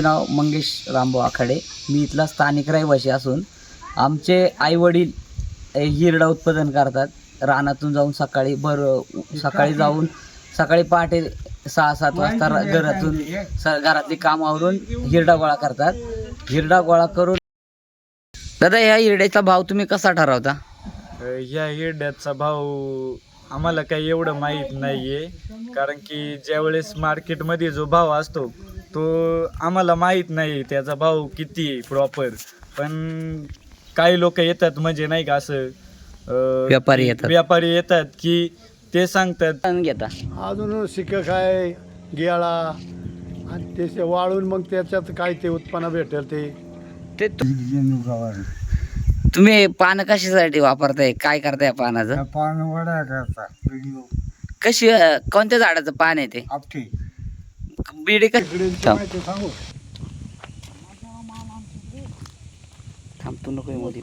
नाव मंगेश रामभाऊ आखाडे. मी इथला स्थानिक रहिवासी असून आमचे आईवडील हिरडा उत्पादन करतात. रानातून जाऊन सकाळी भर सकाळी जाऊन सकाळी पहाटे सहा सात वाजता घरातून घरातली काम आवरून हिरडा गोळा करतात. हिरडा गोळा करून दादा ह्या हिरड्याचा भाव तुम्ही कसा ठरवता? ह्या हिरड्याचा भाव आम्हाला काही एवढं माहीत नाही आहे कारण की ज्यावेळेस मार्केटमध्ये जो भाव असतो तो आम्हाला माहीत नाही त्याचा भाव किती आहे प्रॉपर पण काही लोक येतात म्हणजे नाही का असं अं, व्यापारी येतात. व्यापारी येतात की ते सांगतात. घेता. अजून शिकक आहे गियाळा आणि ते वाळून मग त्याच्यात काय ते उत्पन्न भेटेल ते. ते तु- तुम्ही पान कशासाठी वापरताय? काय करताय पानाचं? पान वडा करता व्हिडिओ कशी अं, कोणत्या झाडाचं पान आहे ते? आपटे. बिडी का थांब. माहिती सांगू थांबतो नको मध्ये